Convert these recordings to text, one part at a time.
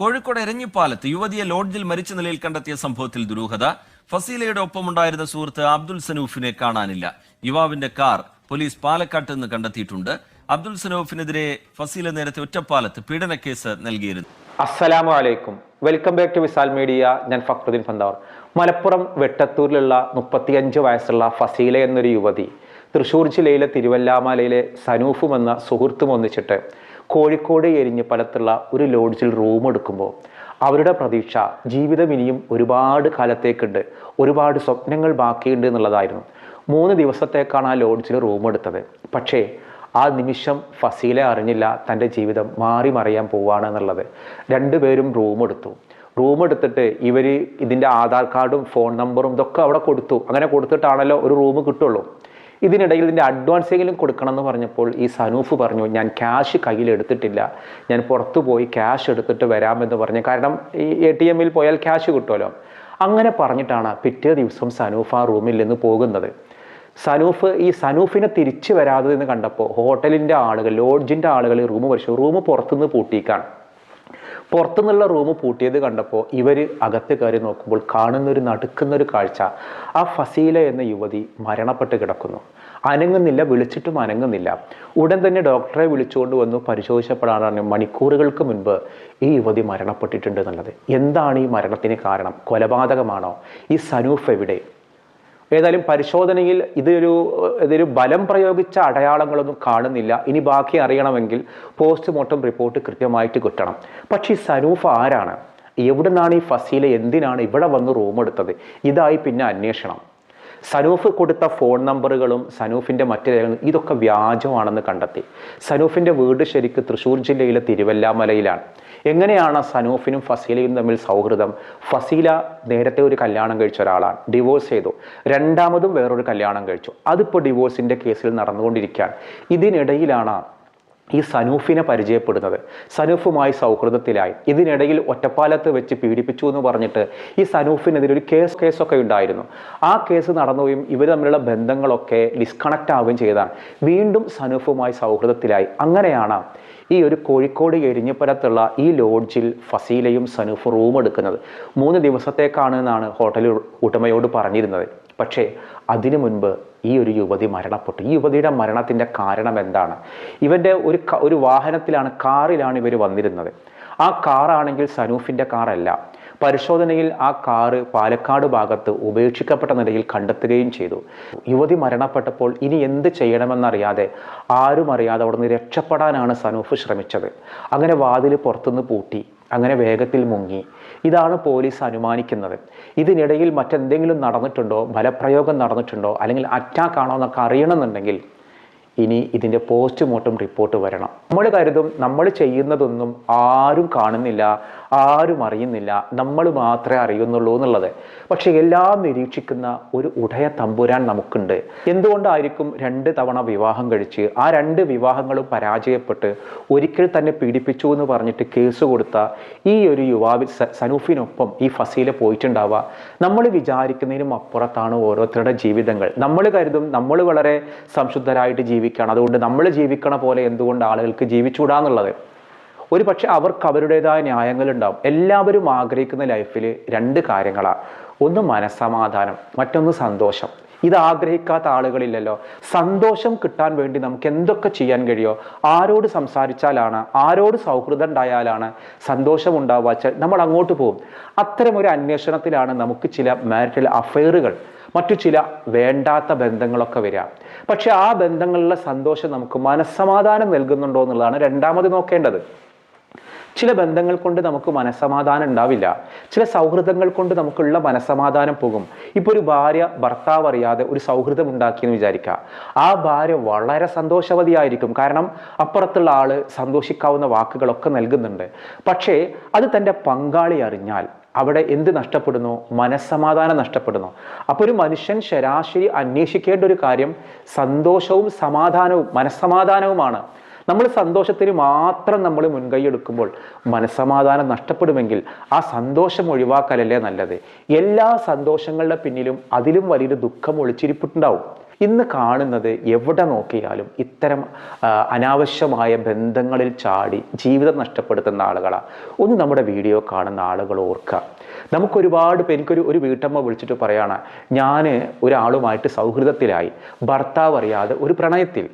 കോഴിക്കോട് എരഞ്ഞിപ്പാലത്ത് യുവതിയെ ലോഡ്ജിൽ മരിച്ച നിലയിൽ കണ്ടെത്തിയ സംഭവത്തിൽ ദുരൂഹത. ഫസീലയുടെ ഒപ്പമുണ്ടായിരുന്ന സുഹൃത്ത് അബ്ദുൽ സനൂഫിനെ കാണാനില്ല. യുവാവിന്റെ കാർ പോലീസ് പാലക്കാട്ട് നിന്ന് കണ്ടെത്തിയിട്ടുണ്ട്. അബ്ദുൽ സനൂഫിനെതിരെ ഫസീല നേരത്തെ ഒറ്റപ്പാലത്ത് കേസ് നൽകിയിരുന്നു. അസ്സലാമു അലൈക്കും. Welcome back to Visal media. ഞാൻ ഫക്രുദ്ദീൻ ഫന്താവർ. മലപ്പുറം വെട്ടത്തൂരിലുള്ള മുപ്പത്തിയഞ്ച് വയസ്സുള്ള ഫസീല എന്നൊരു യുവതി തൃശ്ശൂർ ജില്ലയിലെ തിരുവല്ലാമലയിലെ സനൂഫും എന്ന സുഹൃത്തും ഒന്നിച്ചിട്ട് കോഴിക്കോട് എരിഞ്ഞ് പലത്തുള്ള ഒരു ലോഡ്ജിൽ റൂം എടുക്കുമ്പോൾ അവരുടെ പ്രതീക്ഷ ജീവിതം ഇനിയും ഒരുപാട് കാലത്തേക്കുണ്ട്. ഒരുപാട് സ്വപ്നങ്ങൾ ബാക്കിയുണ്ട് എന്നുള്ളതായിരുന്നു. മൂന്ന് ദിവസത്തേക്കാണ് ആ ലോഡ്ജിൽ റൂം എടുത്തത്. പക്ഷേ ആ നിമിഷം ഫസീല അറിഞ്ഞില്ല തന്റെ ജീവിതം മാറി മറിയാൻ പോവാണ് എന്നുള്ളത്. രണ്ടുപേരും റൂം എടുത്തു. റൂം എടുത്തിട്ട് ഇവർ ഇതിന്റെ ആധാർ കാർഡും ഫോൺ നമ്പറും ഇതൊക്കെ അവിടെ കൊടുത്തു. അങ്ങനെ കൊടുത്തിട്ടാണല്ലോ ഒരു റൂം കിട്ടുള്ളൂ. ഇതിനിടയിൽ ഇതിന്റെ അഡ്വാൻസ് എങ്കിലും കൊടുക്കണം എന്ന് പറഞ്ഞപ്പോൾ ഈ സനൂഫ് പറഞ്ഞു ഞാൻ ക്യാഷ് കയ്യിൽ എടുത്തിട്ടില്ല. ഞാൻ പുറത്തു പോയി ക്യാഷ് എടുത്തിട്ട് വരാമെന്ന് പറഞ്ഞു. കാരണം ഈ എ ടി എമ്മിൽ പോയാൽ ക്യാഷ് കിട്ടുമല്ലോ. അങ്ങനെ പറഞ്ഞിട്ടാണ് പിറ്റേ ദിവസം സനൂഫ് ആ റൂമിൽ നിന്ന് പോകുന്നത്. സനൂഫ് ഈ സനൂഫിനെ തിരിച്ചു വരാതെ എന്ന് കണ്ടപ്പോൾ ഹോട്ടലിന്റെ ആളുകൾ ലോഡ്ജിന്റെ ആളുകൾ റൂം പരിശോധിച്ചു റൂം പുറത്തുനിന്ന് പൂട്ടിയിക്കാണ്. പുറത്തുനിന്നുള്ള റൂം പൂട്ടിയത് കണ്ടപ്പോൾ ഇവർ അകത്ത് കയറി നോക്കുമ്പോൾ കാണുന്നൊരു നടുക്കുന്നൊരു കാഴ്ച. ആ ഫസീല എന്ന യുവതി മരണപ്പെട്ട് കിടക്കുന്നു. അനങ്ങുന്നില്ല വിളിച്ചിട്ടും അനങ്ങുന്നില്ല. ഉടൻ തന്നെ ഡോക്ടറെ വിളിച്ചുകൊണ്ട് വന്നു പരിശോധിച്ചപ്പോഴാണ് മണിക്കൂറുകൾക്ക് മുൻപ് ഈ യുവതി മരണപ്പെട്ടിട്ടുണ്ട് എന്നുള്ളത്. എന്താണ് ഈ മരണത്തിന് കാരണം? കൊലപാതകമാണോ? ഈ സനൂഫ് എവിടെ? ഏതായാലും പരിശോധനയിൽ ഇതൊരു ഇതൊരു ബലം പ്രയോഗിച്ച അടയാളങ്ങളൊന്നും കാണുന്നില്ല. ഇനി ബാക്കി അറിയണമെങ്കിൽ പോസ്റ്റ്മോർട്ടം റിപ്പോർട്ട് കൃത്യമായിട്ട് കിട്ടണം. പക്ഷേ സനൂഫ് ആരാണ്? എവിടെ നിന്നാണ് ഈ ഫസീല എന്തിനാണ് ഇവിടെ വന്ന് റൂം എടുത്തത് ഇതായി പിന്നെ അന്വേഷണം. സനൂഫ് കൊടുത്ത ഫോൺ നമ്പറുകളും സനൂഫിന്റെ മറ്റു രേഖകളും ഇതൊക്കെ വ്യാജമാണെന്ന് കണ്ടെത്തി. സനൂഫിന്റെ വീട് ശരിക്ക് തൃശ്ശൂർ ജില്ലയിലെ തിരുവല്ലാമലയിലാണ്. എങ്ങനെയാണ് സനൂഫിനും ഫസീലയും തമ്മിൽ സൗഹൃദം? ഫസീല നേരത്തെ ഒരു കല്യാണം കഴിച്ച ഒരാളാണ്. ഡിവോഴ്സ് ചെയ്തു. രണ്ടാമതും വേറൊരു കല്യാണം കഴിച്ചു. അതിപ്പോൾ ഡിവോഴ്സിന്റെ കേസിൽ നടന്നുകൊണ്ടിരിക്കുകയാണ്. ഇതിനിടയിലാണ് ഈ സനൂഫിനെ പരിചയപ്പെടുന്നത്. സനൂഫുമായി സൗഹൃദത്തിലായി. ഇതിനിടയിൽ ഒറ്റപ്പാലത്ത് വെച്ച് പീഡിപ്പിച്ചു എന്ന് പറഞ്ഞിട്ട് ഈ സനൂഫിനെതിരെ ഒരു കേസ് കേസൊക്കെ ഉണ്ടായിരുന്നു. ആ കേസ് നടന്നുകയും ഇവർ തമ്മിലുള്ള ബന്ധങ്ങളൊക്കെ ഡിസ്കണക്റ്റ് ആവുകയും ചെയ്താണ് വീണ്ടും സനൂഫുമായി സൗഹൃദത്തിലായി. അങ്ങനെയാണ് ഈ ഒരു കോഴിക്കോട് എരിഞ്ഞപ്പുരത്തുള്ള ഈ ലോഡ്ജിൽ ഫസീലയും സനൂഫ് റൂം എടുക്കുന്നത്. മൂന്ന് ദിവസത്തേക്കാണ് എന്നാണ് ഹോട്ടൽ ഉടമയോട് പറഞ്ഞിരുന്നത്. പക്ഷേ അതിനു മുൻപ് ഈ ഒരു യുവതി മരണപ്പെട്ടു. ഈ യുവതിയുടെ മരണത്തിന്റെ കാരണം എന്താണ്? ഇവന്റെ ഒരു ഒരു വാഹനത്തിലാണ് കാറിലാണ് ഇവർ വന്നിരുന്നത്. ആ കാറാണെങ്കിൽ സനൂഫിന്റെ കാറല്ല. പരിശോധനയിൽ ആ കാറ് പാലക്കാട് ഭാഗത്ത് ഉപേക്ഷിക്കപ്പെട്ട നിലയിൽ കണ്ടെത്തുകയും ചെയ്തു. യുവതി മരണപ്പെട്ടപ്പോൾ ഇനി എന്ത് ചെയ്യണമെന്നറിയാതെ ആരും അറിയാതെ അവിടുന്ന് രക്ഷപ്പെടാനാണ് സനൂഫ് ശ്രമിച്ചത്. അങ്ങനെ വാതിൽ പുറത്തുനിന്ന് പൂട്ടി അങ്ങനെ വേഗത്തിൽ മുങ്ങി. ഇതാണ് പോലീസ് അനുമാനിക്കുന്നത്. ഇതിനിടയിൽ മറ്റെന്തെങ്കിലും നടന്നിട്ടുണ്ടോ? ബലപ്രയോഗം നടന്നിട്ടുണ്ടോ? അല്ലെങ്കിൽ അറ്റാക്ക് ആണോ എന്നൊക്കെ അറിയണമെന്നുണ്ടെങ്കിൽ ഇനി ഇതിന്റെ പോസ്റ്റ്മോർട്ടം റിപ്പോർട്ട് വരണം. നമ്മൾ കരുതും നമ്മൾ ചെയ്യുന്നതൊന്നും ആരും കാണുന്നില്ല. ആരും അറിയുന്നില്ല. നമ്മൾ മാത്രമേ അറിയുന്നുള്ളൂ എന്നുള്ളത്. പക്ഷേ എല്ലാം നിരീക്ഷിക്കുന്ന ഒരു ഉടയ തമ്പുരാൻ നമുക്കുണ്ട്. എന്തുകൊണ്ടായിരിക്കും രണ്ട് തവണ വിവാഹം കഴിച്ച് ആ രണ്ട് വിവാഹങ്ങളും പരാജയപ്പെട്ട് ഒരിക്കൽ തന്നെ പീഡിപ്പിച്ചു എന്ന് പറഞ്ഞിട്ട് കേസ് കൊടുത്ത ഈ ഒരു യുവാവിൽ സനൂഫിനൊപ്പം ഈ ഫസീല പോയിട്ടുണ്ടാവുക. നമ്മൾ വിചാരിക്കുന്നതിനും അപ്പുറത്താണ് ഓരോരുത്തരുടെ ജീവിതങ്ങൾ. നമ്മൾ കരുതും നമ്മൾ വളരെ സംശുദ്ധരായിട്ട് ജീവിക്കുകയാണ്. അതുകൊണ്ട് നമ്മൾ ജീവിക്കണ പോലെ എന്തുകൊണ്ട് ആളുകൾക്ക് ജീവിച്ചുകൂടാന്നുള്ളത് ഒരു പക്ഷെ അവർക്ക് അവരുടേതായ ന്യായങ്ങളുണ്ടാവും. എല്ലാവരും ആഗ്രഹിക്കുന്ന ലൈഫിൽ രണ്ട് കാര്യങ്ങളാണ് ഒന്ന് മനസ്സമാധാനം മറ്റൊന്ന് സന്തോഷം. ഇത് ആഗ്രഹിക്കാത്ത ആളുകളില്ലല്ലോ. സന്തോഷം കിട്ടാൻ വേണ്ടി നമുക്ക് എന്തൊക്കെ ചെയ്യാൻ കഴിയോ? ആരോട് സംസാരിച്ചാലാണ് ആരോട് സൗഹൃദം ഉണ്ടായാലാണ് സന്തോഷം ഉണ്ടാവുക. നമ്മൾ അങ്ങോട്ട് പോകും. അത്തരം ഒരു അന്വേഷണത്തിലാണ് നമുക്ക് ചില മാരിറ്റൽ അഫയറുകൾ മറ്റു ചില വേണ്ടാത്ത ബന്ധങ്ങളൊക്കെ വരിക. പക്ഷെ ആ ബന്ധങ്ങളിലെ സന്തോഷം നമുക്ക് മനസ്സമാധാനം നൽകുന്നുണ്ടോ എന്നുള്ളതാണ് രണ്ടാമത് നോക്കേണ്ടത്. ചില ബന്ധങ്ങൾ കൊണ്ട് നമുക്ക് മനസ്സമാധാനം ഉണ്ടാവില്ല. ചില സൗഹൃദങ്ങൾ കൊണ്ട് നമുക്കുള്ള മനസ്സമാധാനം പോകും. ഇപ്പോൾ ഒരു ഭാര്യ ഭർത്താവ് അറിയാതെ ഒരു സൗഹൃദം ഉണ്ടാക്കിയെന്ന് വിചാരിക്കുക. ആ ഭാര്യ വളരെ സന്തോഷവതിയായിരിക്കും. കാരണം അപ്പുറത്തുള്ള ആൾ സന്തോഷിക്കാവുന്ന വാക്കുകളൊക്കെ നൽകുന്നുണ്ട്. പക്ഷേ അത് തന്റെ പങ്കാളി അറിഞ്ഞാൽ അവിടെ എന്ത് നഷ്ടപ്പെടുന്നു? മനസ്സമാധാനം നഷ്ടപ്പെടുന്നു. അപ്പോൾ ഒരു മനുഷ്യൻ ശരാശരി അന്വേഷിക്കേണ്ട ഒരു കാര്യം സന്തോഷവും സമാധാനവും മനസ്സമാധാനവുമാണ്. നമ്മൾ സന്തോഷത്തിന് മാത്രം നമ്മൾ മുൻകൈ എടുക്കുമ്പോൾ മനസ്സമാധാനം നഷ്ടപ്പെടുമെങ്കിൽ ആ സന്തോഷം ഒഴിവാക്കലല്ലേ നല്ലത്? എല്ലാ സന്തോഷങ്ങളുടെ പിന്നിലും അതിലും വലിയൊരു ദുഃഖം ഒളിച്ചിരിപ്പുണ്ടാവും. ഇന്ന് കാണുന്നത് എവിടെ നോക്കിയാലും ഇത്തരം അനാവശ്യമായ ബന്ധങ്ങളിൽ ചാടി ജീവിതം നഷ്ടപ്പെടുത്തുന്ന ആളുകളാണ് ഒന്ന് നമ്മുടെ വീഡിയോ കാണുന്ന ആളുകൾ ഓർക്കുക. നമുക്കൊരുപാട് പേര് എനിക്കൊരു ഒരു വീട്ടമ്മ വിളിച്ചിട്ട് പറയാണ് ഞാൻ ഒരാളുമായിട്ട് സൗഹൃദത്തിലായി. ഭർത്താവ് അറിയാതെ ഒരു പ്രണയത്തിൽ.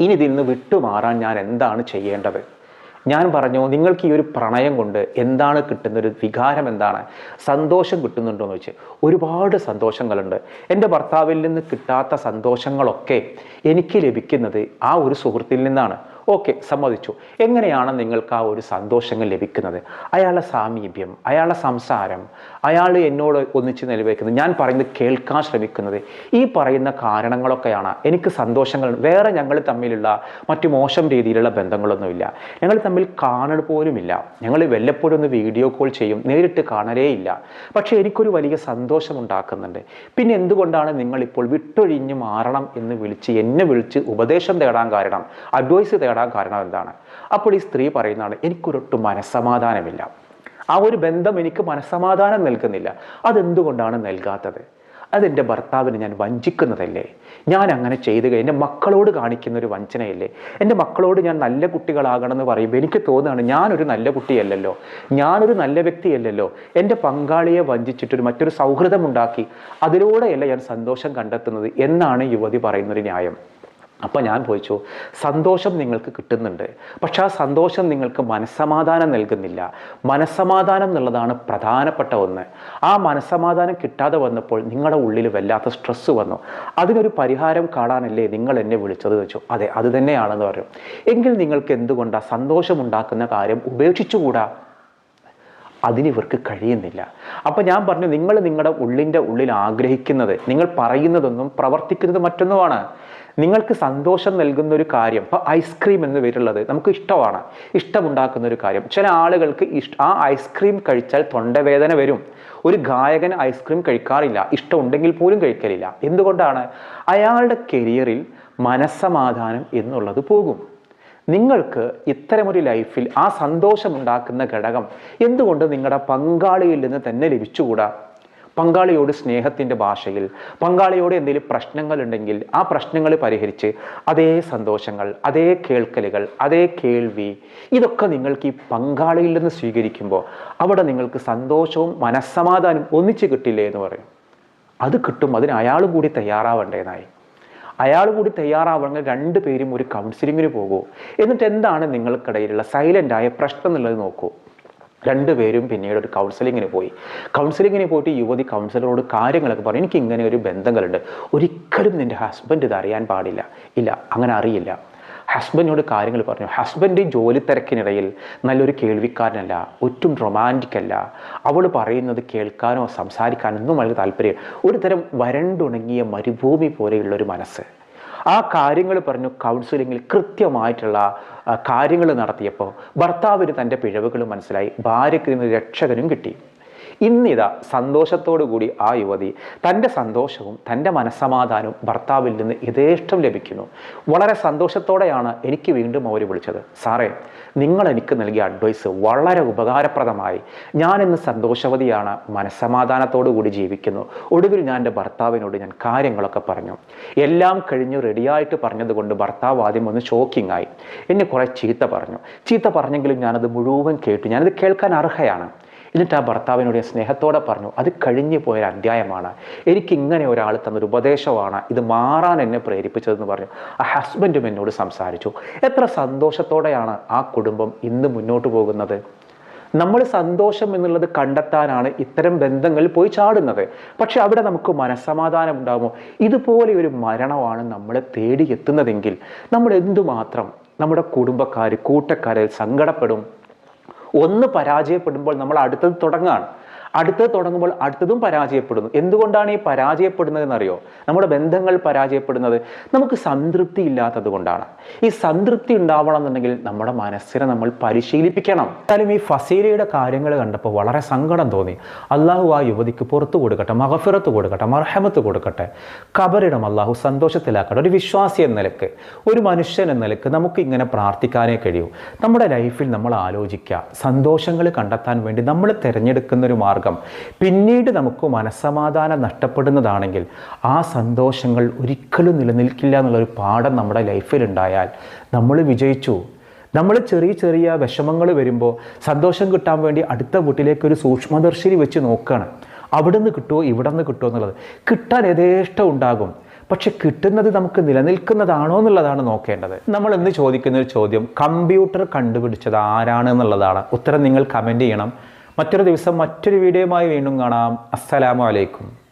ഇനി ഇതിൽ നിന്ന് വിട്ടുമാറാൻ ഞാൻ എന്താണ് ചെയ്യേണ്ടത്? ഞാൻ പറഞ്ഞു നിങ്ങൾക്ക് ഈ ഒരു പ്രണയം കൊണ്ട് എന്താണ് കിട്ടുന്ന ഒരു വികാരം എന്താണ്? സന്തോഷം കിട്ടുന്നുണ്ടോ? എന്ന് വെച്ച് ഒരുപാട് സന്തോഷങ്ങളുണ്ട്. എന്റെ ഭർത്താവിൽ നിന്ന് കിട്ടാത്ത സന്തോഷങ്ങളൊക്കെ എനിക്ക് ലഭിക്കുന്നത് ആ ഒരു സുഹൃത്തിൽ നിന്നാണ്. ഓക്കെ സമ്മതിച്ചു. എങ്ങനെയാണ് നിങ്ങൾക്ക് ആ ഒരു സന്തോഷങ്ങൾ ലഭിക്കുന്നത്? അയാളുടെ സാമീപ്യം അയാളുടെ സംസാരം അയാൾ എന്നോട് ഒന്നിച്ച് നിലവേക്കുന്നത് ഞാൻ പറയുന്നത് കേൾക്കാൻ ശ്രമിക്കുന്നത് ഈ പറയുന്ന കാരണങ്ങളൊക്കെയാണ് എനിക്ക് സന്തോഷങ്ങൾ വേറെ ഞങ്ങൾ തമ്മിലുള്ള മറ്റു മോശം രീതിയിലുള്ള ബന്ധങ്ങളൊന്നുമില്ല. ഞങ്ങൾ തമ്മിൽ കാണൽ പോലുമില്ല. ഞങ്ങൾ വല്ലപ്പോഴും ഒന്ന് വീഡിയോ കോൾ ചെയ്യും നേരിട്ട് കാണലേയില്ല. പക്ഷേ എനിക്കൊരു വലിയ സന്തോഷം ഉണ്ടാക്കുന്നുണ്ട് പിന്നെ എന്തുകൊണ്ടാണ് നിങ്ങളിപ്പോൾ വിട്ടൊഴിഞ്ഞ് മാറണം എന്ന് വിളിച്ച് എന്നെ വിളിച്ച് ഉപദേശം തേടാൻ കാരണം അഡ്വൈസ് തേടാൻ കാരണം എന്താണ്? അപ്പോൾ ഈ സ്ത്രീ പറയുന്നതാണ് എനിക്കൊരൊട്ടും മനസ്സമാധാനമില്ല. ആ ഒരു ബന്ധം എനിക്ക് മനസ്സമാധാനം നൽകുന്നില്ല. അതെന്തുകൊണ്ടാണ് നൽകാത്തത്? അതെന്റെ ഭർത്താവിനെ ഞാൻ വഞ്ചിക്കുന്നതല്ലേ? ഞാൻ അങ്ങനെ ചെയ്തു കഴിഞ്ഞ എന്റെ മക്കളോട് കാണിക്കുന്ന ഒരു വഞ്ചനയല്ലേ? എന്റെ മക്കളോട് ഞാൻ നല്ല കുട്ടികളാകണമെന്ന് പറയുമ്പോൾ എനിക്ക് തോന്നുകയാണ് ഞാനൊരു നല്ല കുട്ടിയല്ലല്ലോ. ഞാനൊരു നല്ല വ്യക്തിയല്ലല്ലോ. എന്റെ പങ്കാളിയെ വഞ്ചിച്ചിട്ടൊരു മറ്റൊരു സൗഹൃദമുണ്ടാക്കി. അതിലൂടെയല്ല ഞാൻ സന്തോഷം കണ്ടെത്തുന്നത് എന്നാണ് യുവതി പറയുന്നൊരു ന്യായം. അപ്പോൾ ഞാൻ ചോദിച്ചു സന്തോഷം നിങ്ങൾക്ക് കിട്ടുന്നുണ്ട്. പക്ഷെ ആ സന്തോഷം നിങ്ങൾക്ക് മനസ്സമാധാനം നൽകുന്നില്ല. മനസ്സമാധാനം എന്നുള്ളതാണ് പ്രധാനപ്പെട്ട ഒന്ന്. ആ മനസ്സമാധാനം കിട്ടാതെ വന്നപ്പോൾ നിങ്ങളുടെ ഉള്ളിൽ വല്ലാത്ത സ്ട്രെസ്സ് വന്നു. അതിനൊരു പരിഹാരം കാണാനല്ലേ നിങ്ങൾ എന്നെ വിളിച്ചത് വെച്ചു അതെ അത് തന്നെയാണെന്ന് പറഞ്ഞു. എങ്കിൽ നിങ്ങൾക്ക് എന്തുകൊണ്ടാണ് സന്തോഷമുണ്ടാക്കുന്ന കാര്യം ഉപേക്ഷിച്ചുകൂടാ? അതിന് ഇവർക്ക് കഴിയുന്നില്ല. അപ്പം ഞാൻ പറഞ്ഞു നിങ്ങൾ നിങ്ങളുടെ ഉള്ളിന്റെ ഉള്ളിൽ ആഗ്രഹിക്കുന്നത് നിങ്ങൾ പറയുന്നതൊന്നും പ്രവർത്തിക്കുന്നത് മറ്റൊന്നുമാണ്. നിങ്ങൾക്ക് സന്തോഷം നൽകുന്ന ഒരു കാര്യം ഇപ്പോൾ ഐസ്ക്രീം എന്ന് പേരുള്ളത് നമുക്ക് ഇഷ്ടമാണ്. ഇഷ്ടമുണ്ടാക്കുന്ന ഒരു കാര്യം. ചില ആളുകൾക്ക് ഇഷ്ട ആ ഐസ്ക്രീം കഴിച്ചാൽ തൊണ്ടവേദന വരും. ഒരു ഗായകൻ ഐസ്ക്രീം കഴിക്കാറില്ല. ഇഷ്ടമുണ്ടെങ്കിൽ പോലും കഴിക്കലില്ല. എന്തുകൊണ്ടാണ്? അയാളുടെ കരിയറിൽ മനസ്സമാധാനം എന്നുള്ളത് പോകും. നിങ്ങൾക്ക് ഇത്തരമൊരു ലൈഫിൽ ആ സന്തോഷമുണ്ടാക്കുന്ന ഘടകം എന്തുകൊണ്ട് നിങ്ങളുടെ പങ്കാളിയിൽ നിന്ന് തന്നെ ലഭിച്ചുകൂടാ? പങ്കാളിയോട് സ്നേഹത്തിന്റെ ഭാഷയിൽ പങ്കാളിയോട് എന്തെങ്കിലും പ്രശ്നങ്ങൾ ഉണ്ടെങ്കിൽ ആ പ്രശ്നങ്ങൾ പരിഹരിച്ച് അതേ സന്തോഷങ്ങൾ അതേ കേൾക്കലുകൾ അതേ കേൾവി ഇതൊക്കെ നിങ്ങൾക്ക് ഈ പങ്കാളിയിൽ നിന്ന് സ്വീകരിക്കുമ്പോൾ അവിടെ നിങ്ങൾക്ക് സന്തോഷവും മനസ്സമാധാനവും ഒന്നിച്ച് കിട്ടില്ലേ എന്ന് പറയും. അത് കിട്ടും അതിന് അയാളും കൂടി തയ്യാറാവേണ്ടതായി അയാൾ കൂടി തയ്യാറാവണമെങ്കിൽ രണ്ട് പേരും ഒരു കൗൺസിലിങ്ങിന് പോകൂ. എന്നിട്ട് എന്താണ് നിങ്ങൾക്കിടയിലുള്ള സൈലന്റായ പ്രശ്നം എന്നുള്ളത് നോക്കൂ. രണ്ടുപേരും പിന്നീട് ഒരു കൗൺസിലിങ്ങിന് പോയി. കൗൺസിലിങ്ങിന് പോയിട്ട് യുവതി കൗൺസിലറോട് കാര്യങ്ങളൊക്കെ പറയും എനിക്ക് ഇങ്ങനെ ഒരു ബന്ധങ്ങളുണ്ട്. ഒരിക്കലും നിന്റെ ഹസ്ബൻഡ് ഇത് അറിയാൻ പാടില്ല. ഇല്ല അങ്ങനെ അറിയില്ല. ഹസ്ബൻഡിനോട് കാര്യങ്ങൾ പറഞ്ഞു. ഹസ്ബൻഡ് ജോലി തിരക്കിനിടയിൽ നല്ലൊരു കേൾവിക്കാരനല്ല ഒറ്റും റൊമാന്റിക് അല്ല. അവൾ പറയുന്നത് കേൾക്കാനോ സംസാരിക്കാനോ ഒന്നും വളരെ താല്പര്യം ഒരു തരം വരണ്ടുണങ്ങിയ മരുഭൂമി പോലെയുള്ള ഒരു മനസ്സ്. ആ കാര്യങ്ങൾ പറഞ്ഞു കൗൺസിലിങ്ങിൽ കൃത്യമായിട്ടുള്ള കാര്യങ്ങൾ നടത്തിയപ്പോൾ ഭർത്താവിന് തന്റെ പിഴവുകൾ മനസ്സിലായി. ഭാര്യയ്ക്ക് നിന്ന് രക്ഷകനും കിട്ടി. ഇന്നിതാ കൂടി ആ യുവതി തന്റെ സന്തോഷവും തന്റെ മനസ്സമാധാനവും ഭർത്താവിൽ നിന്ന് യഥേഷ്ടം ലഭിക്കുന്നു. വളരെ സന്തോഷത്തോടെയാണ് എനിക്ക് വീണ്ടും അവർ വിളിച്ചത്. സാറേ നിങ്ങൾ എനിക്ക് നൽകിയ അഡ്വൈസ് വളരെ ഉപകാരപ്രദമായി. ഞാൻ ഇന്ന് സന്തോഷവതിയാണ് മനസ്സമാധാനത്തോടു കൂടി ജീവിക്കുന്നു. ഒടുവിൽ ഞാൻ എന്റെ ഭർത്താവിനോട് ഞാൻ കാര്യങ്ങളൊക്കെ പറഞ്ഞു. എല്ലാം കഴിഞ്ഞു റെഡിയായിട്ട് പറഞ്ഞതുകൊണ്ട് ഭർത്താവ് ആദ്യം ഒന്ന് ഷോക്കിംഗ് ആയി. എന്നെ കുറേ ചീത്ത പറഞ്ഞു. ചീത്ത പറഞ്ഞെങ്കിലും ഞാനത് മുഴുവൻ കേട്ടു. ഞാനത് കേൾക്കാൻ അർഹയാണ്. എന്നിട്ട് ആ ഭർത്താവിനോട് സ്നേഹത്തോടെ പറഞ്ഞു അത് കഴിഞ്ഞു പോയൊരു അധ്യായമാണ് എനിക്ക് ഇങ്ങനെ ഒരാൾ തന്നൊരു ഉപദേശമാണ്. ഇത് മാറാൻ എന്നെ പ്രേരിപ്പിച്ചതെന്ന് പറഞ്ഞു. ആ ഹസ്ബൻഡും എന്നോട് സംസാരിച്ചു. എത്ര സന്തോഷത്തോടെയാണ് ആ കുടുംബം ഇന്ന് മുന്നോട്ട് പോകുന്നത്? നമ്മൾ സന്തോഷം എന്നുള്ളത് കണ്ടെത്താനാണ് ഇത്തരം ബന്ധങ്ങളിൽ പോയി ചാടുന്നത്. പക്ഷെ അവിടെ നമുക്ക് മനസ്സമാധാനം ഉണ്ടാകുമോ? ഇതുപോലെ ഒരു മരണമാണ് നമ്മളെ തേടി എത്തുന്നതെങ്കിൽ നമ്മൾ എന്തുമാത്രം നമ്മുടെ കുടുംബക്കാർ കൂട്ടക്കാരിൽ സങ്കടപ്പെടും? ഒന്ന് പരാജയപ്പെടുമ്പോൾ നമ്മൾ അടുത്തത് തുടങ്ങാണ് അടുത്തത് തുടങ്ങുമ്പോൾ അടുത്തതും പരാജയപ്പെടുന്നു. എന്തുകൊണ്ടാണ് ഈ പരാജയപ്പെടുന്നത് എന്നറിയോ നമ്മുടെ ബന്ധങ്ങൾ പരാജയപ്പെടുന്നത് നമുക്ക് സംതൃപ്തി ഇല്ലാത്തത് കൊണ്ടാണ്. ഈ സംതൃപ്തി ഉണ്ടാവണം എന്നുണ്ടെങ്കിൽ നമ്മുടെ മനസ്സിനെ നമ്മൾ പരിശീലിപ്പിക്കണം. എന്നാലും ഈ ഫസീലയുടെ കാര്യങ്ങൾ കണ്ടപ്പോൾ വളരെ സങ്കടം തോന്നി. അള്ളാഹു ആ യുവതിക്ക് പുറത്തു കൊടുക്കട്ടെ മഹഫിറത്ത് കൊടുക്കട്ടെ മർഹമത്ത് കൊടുക്കട്ടെ. കബറിടം അള്ളാഹു സന്തോഷത്തിലാക്കട്ടെ. ഒരു വിശ്വാസി എന്ന നിലയ്ക്ക് ഒരു മനുഷ്യൻ എന്ന നിലയ്ക്ക് നമുക്ക് ഇങ്ങനെ പ്രാർത്ഥിക്കാനേ കഴിയൂ. നമ്മുടെ ലൈഫിൽ നമ്മൾ ആലോചിക്കുക സന്തോഷങ്ങൾ കണ്ടെത്താൻ വേണ്ടി നമ്മൾ തിരഞ്ഞെടുക്കുന്ന ഒരു മാർഗം മാർഗം പിന്നീട് നമുക്ക് മനസ്സമാധാനം നഷ്ടപ്പെടുന്നതാണെങ്കിൽ ആ സന്തോഷങ്ങൾ ഒരിക്കലും നിലനിൽക്കില്ല എന്നുള്ളൊരു പാഠം നമ്മുടെ ലൈഫിലുണ്ടായാൽ നമ്മൾ വിജയിച്ചു. നമ്മൾ ചെറിയ ചെറിയ വിഷമങ്ങൾ വരുമ്പോൾ സന്തോഷം കിട്ടാൻ വേണ്ടി അടുത്ത വീട്ടിലേക്ക് ഒരു സൂക്ഷ്മദർശിനി വെച്ച് നോക്കുകയാണ്. അവിടെ നിന്ന് കിട്ടുമോ ഇവിടെ നിന്ന് കിട്ടുമോ എന്നുള്ളത്. കിട്ടാൻ യഥേഷ്ടം ഉണ്ടാകും. പക്ഷെ കിട്ടുന്നത് നമുക്ക് നിലനിൽക്കുന്നതാണോ എന്നുള്ളതാണ് നോക്കേണ്ടത്. നമ്മൾ ഇന്ന് ചോദിക്കുന്ന ഒരു ചോദ്യം കമ്പ്യൂട്ടർ കണ്ടുപിടിച്ചത് ആരാണ് എന്നുള്ളതാണ്. ഉത്തരം നിങ്ങൾ കമന്റ് ചെയ്യണം. മറ്റൊരു ദിവസം മറ്റൊരു വീഡിയോയുമായി വീണ്ടും കാണാം. അസ്സലാമു അലൈക്കും.